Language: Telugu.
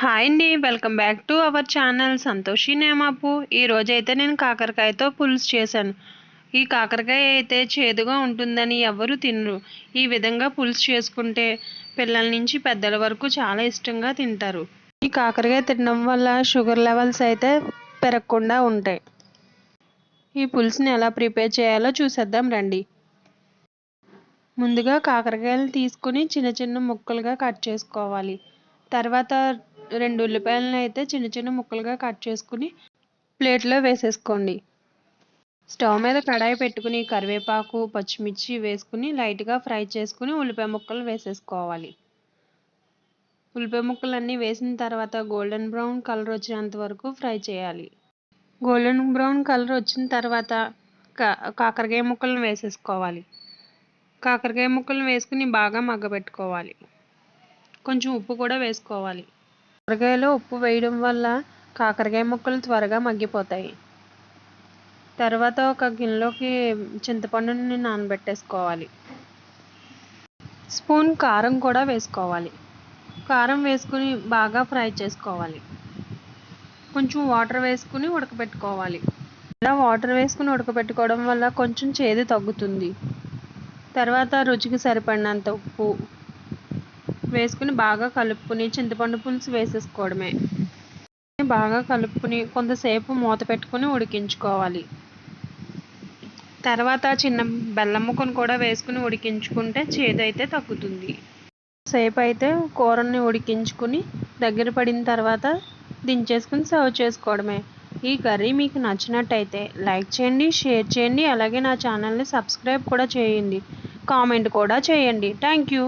హాయ్ అండి welcome back to our channel Santoshi నేమాపు. ఈరోజైతే నేను కాకరకాయతో పులుసు చేశాను. ఈ కాకరకాయ అయితే చేదుగా ఉంటుందని ఎవరు తినరు. ఈ విధంగా పులుసు చేసుకుంటే పిల్లల నుంచి పెద్దల వరకు చాలా ఇష్టంగా తింటారు. ఈ కాకరకాయ తినడం వల్ల షుగర్ లెవెల్స్ అయితే పెరగకుండా ఉంటాయి. ఈ పులుసుని ఎలా ప్రిపేర్ చేయాలో చూసేద్దాం రండి. ముందుగా కాకరకాయలు తీసుకుని చిన్న చిన్న ముక్కలుగా కట్ చేసుకోవాలి. తర్వాత రెండు ఉల్లిపాయలను అయితే చిన్న చిన్న ముక్కలుగా కట్ చేసుకుని ప్లేట్లో వేసేసుకోండి. స్టవ్ మీద కడాయి పెట్టుకుని కరివేపాకు పచ్చిమిర్చి వేసుకుని లైట్గా ఫ్రై చేసుకుని ఉల్లిపాయ ముక్కలు వేసేసుకోవాలి. ఉల్లిపాయ ముక్కలు అన్నీ వేసిన తర్వాత గోల్డెన్ బ్రౌన్ కలర్ వచ్చేంత వరకు ఫ్రై చేయాలి. గోల్డెన్ బ్రౌన్ కలర్ వచ్చిన తర్వాత కాకరకాయ ముక్కలను వేసేసుకోవాలి. కాకరకాయ ముక్కలను వేసుకుని బాగా మగ్గబెట్టుకోవాలి కొంచెం ఉప్పు కూడా వేసుకోవాలి. కాకరకాయలో ఉప్పు వేయడం వల్ల కాకరకాయ ముక్కలు త్వరగా మగ్గిపోతాయి. తర్వాత ఒక గిన్నెలోకి చింతపండుని నానబెట్టేసుకోవాలి. స్పూన్ కారం కూడా వేసుకోవాలి. కారం వేసుకుని బాగా ఫ్రై చేసుకోవాలి. కొంచెం వాటర్ వేసుకుని ఉడకబెట్టుకోవాలి. ఇలా వాటర్ వేసుకుని ఉడకబెట్టుకోవడం వల్ల కొంచెం చేదు తగ్గుతుంది. తర్వాత రుచికి సరిపడినంత ఉప్పు వేసుకుని బాగా కలుపుకుని చింతపండు పులుసు వేసేసుకోవడమే. బాగా కలుపుకుని కొంతసేపు మూత పెట్టుకుని ఉడికించుకోవాలి. తర్వాత చిన్న బెల్లం ముక్కను కూడా వేసుకుని ఉడికించుకుంటే చేదు అయితే తగ్గుతుంది. సేపు అయితే కూరని ఉడికించుకుని దగ్గర పడిన తర్వాత దించేసుకుని సర్వ్ చేసుకోవడమే. ఈ కర్రీ మీకు నచ్చినట్టయితే లైక్ చేయండి షేర్ చేయండి అలాగే నా ఛానల్ని సబ్స్క్రైబ్ కూడా చేయండి. కామెంట్ కూడా చేయండి. Thank you